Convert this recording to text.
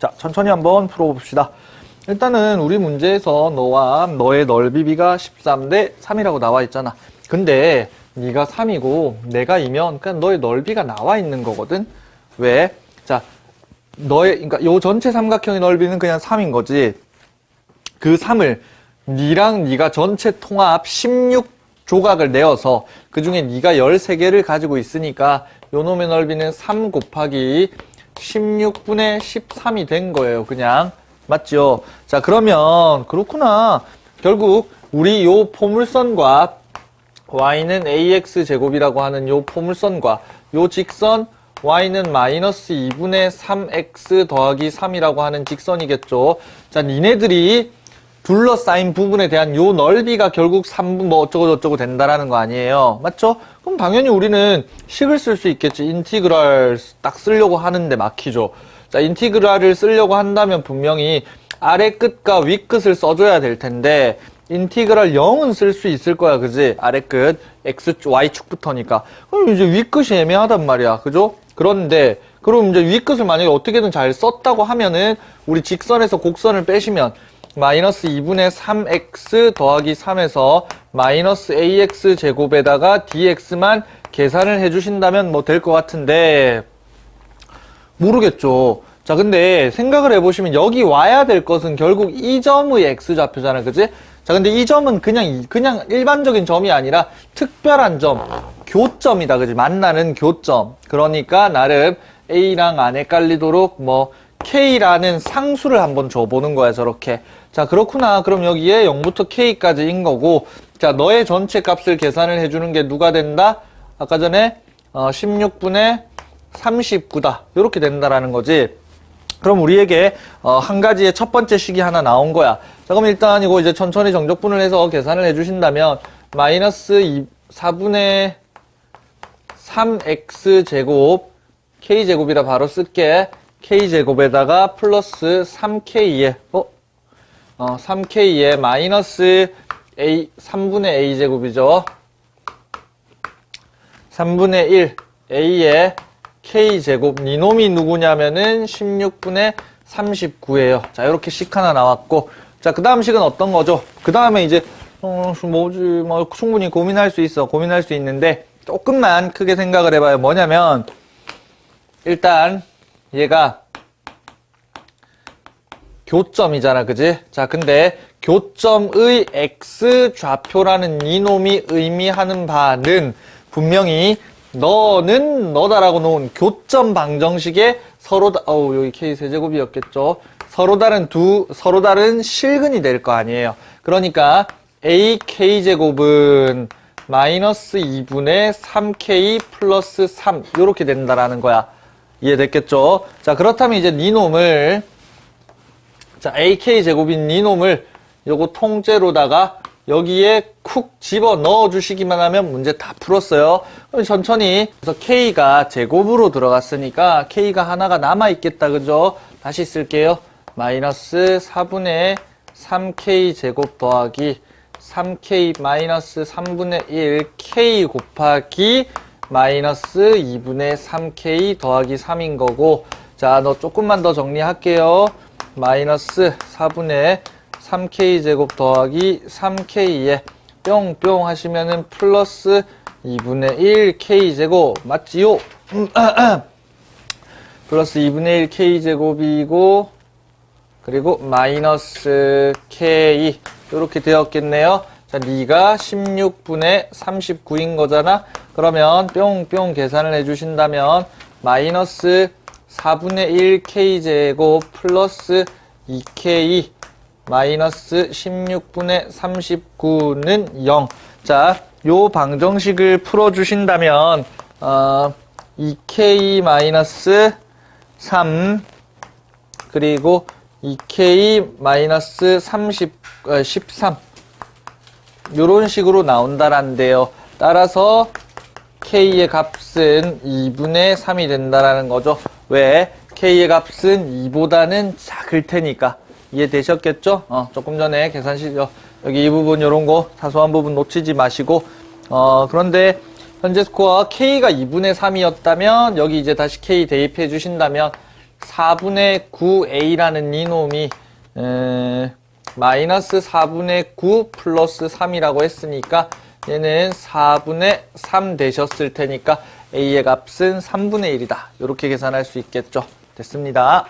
자, 천천히 한번 풀어봅시다. 일단은 우리 문제에서 너와 너의 넓이비가 13대 3이라고 나와 있잖아. 근데 네가 3이고 내가 2면 그냥 너의 넓이가 나와 있는 거거든. 왜? 자, 너의 그러니까 요 전체 삼각형의 넓이는 그냥 3인 거지. 그 3을 니랑 니가 전체 통합 16 조각을 내어서 그 중에 니가 13개를 가지고 있으니까 요 놈의 넓이는 3 곱하기 16분의 13이 된 거예요. 그냥. 맞죠? 자, 그러면 그렇구나. 결국 우리 요 포물선과 y는 ax 제곱이라고 하는 요 포물선과 요 직선 y는 마이너스 2분의 3x 더하기 3이라고 하는 직선이겠죠. 자, 니네들이 둘러싸인 부분에 대한 요 넓이가 결국 3분 뭐 어쩌고저쩌고 된다라는 거 아니에요. 맞죠? 그럼 당연히 우리는 식을 쓸 수 있겠지. 인티그랄 딱 쓰려고 하는데 막히죠. 자, 인티그랄을 쓰려고 한다면 분명히 아래 끝과 위 끝을 써줘야 될 텐데 인티그랄 0은 쓸 수 있을 거야, 그지? 아래 끝, x, y축부터니까. 그럼 이제 위 끝이 애매하단 말이야, 그죠? 그런데, 그럼 이제 위 끝을 만약에 어떻게든 잘 썼다고 하면은, 우리 직선에서 곡선을 빼시면, 마이너스 2분의 3x 더하기 3에서 마이너스 ax 제곱에다가 dx만 계산을 해주신다면 뭐 될 것 같은데, 모르겠죠. 자, 근데 생각을 해보시면 여기 와야 될 것은 결국 이 점의 x좌표잖아, 그지? 자, 근데 이 점은 그냥, 이- 그냥 일반적인 점이 아니라 특별한 점, 교점이다, 그지? 만나는 교점. 그러니까 나름 A랑 안 헷갈리도록 뭐, K라는 상수를 한번 줘보는 거야, 저렇게. 자, 그렇구나. 그럼 여기에 0부터 K까지인 거고, 자, 너의 전체 값을 계산을 해주는 게 누가 된다? 아까 전에, 어, 16분의 39다. 이렇게 된다라는 거지. 그럼 우리에게 어, 한 가지의 첫 번째 식이 하나 나온 거야. 자, 그럼 일단 이거 이제 천천히 정적분을 해서 계산을 해주신다면 마이너스 2, 4분의 3x 제곱 k 제곱이라 바로 쓸게. k 제곱에다가 플러스 3k에 어? 어 3k에 마이너스 a 3분의 a 제곱이죠. 3분의 1 a의 k제곱 니놈이 누구냐면은 16분의 39예요. 자 이렇게 식 하나 나왔고 자그 다음 식은 어떤 거죠? 그 다음에 이제 어 뭐지 뭐 충분히 고민할 수 있어 고민할 수 있는데 조금만 크게 생각을 해봐요. 뭐냐면 일단 얘가 교점이잖아, 그지? 자, 근데 교점의 x 좌표라는 이놈이 의미하는 바는 분명히 너는 너다라고 놓은 교점 방정식에 서로 다, 어우, 여기 k 세제곱이었겠죠. 서로 다른 두, 서로 다른 실근이 될 거 아니에요. 그러니까 ak 제곱은 마이너스 2분의 3k 플러스 3 이렇게 된다라는 거야. 이해됐겠죠? 자, 그렇다면 이제 니놈을 자, AK 제곱인 니놈을 요거 통째로다가 여기에 쿡 집어 넣어 주시기만 하면 문제 다 풀었어요. 그럼 천천히 그래서 K가 제곱으로 들어갔으니까 K가 하나가 남아 있겠다. 그죠? 다시 쓸게요. 마이너스 4분의 3K 제곱 더하기 3K 마이너스 3분의 1 K 곱하기 마이너스 2분의 3K 더하기 3인 거고 자, 너 조금만 더 정리할게요. 마이너스 4분의 3k 제곱 더하기 3k에 뿅뿅 하시면은 플러스 2분의 1 k 제곱 맞지요? 음, 플러스 2분의 1 k 제곱이고 그리고 마이너스 k 이렇게 되었겠네요. 자, 네가 16분의 39인 거잖아. 그러면 뿅뿅 계산을 해주신다면 마이너스 4분의 1 k 제곱 플러스 2k 마이너스 16분의 39는 0. 자, 요 방정식을 풀어주신다면 어, 2k 마이너스 3 그리고 2k 마이너스 30, 어, 13 요런 식으로 나온다란데요. 따라서 k의 값은 2분의 3이 된다라는 거죠. 왜? k의 값은 2보다는 작을 테니까. 이해되셨겠죠? 어, 조금 전에 계산식, 어, 여기 이 부분 요런 거 사소한 부분 놓치지 마시고 어, 그런데 현재 스코어 k가 2분의 3이었다면 여기 이제 다시 k 대입해 주신다면 4분의 9a라는 이놈이 에, 마이너스 4분의 9 플러스 3이라고 했으니까 얘는 4분의 3 되셨을 테니까 a의 값은 3분의 1이다. 이렇게 계산할 수 있겠죠. 됐습니다.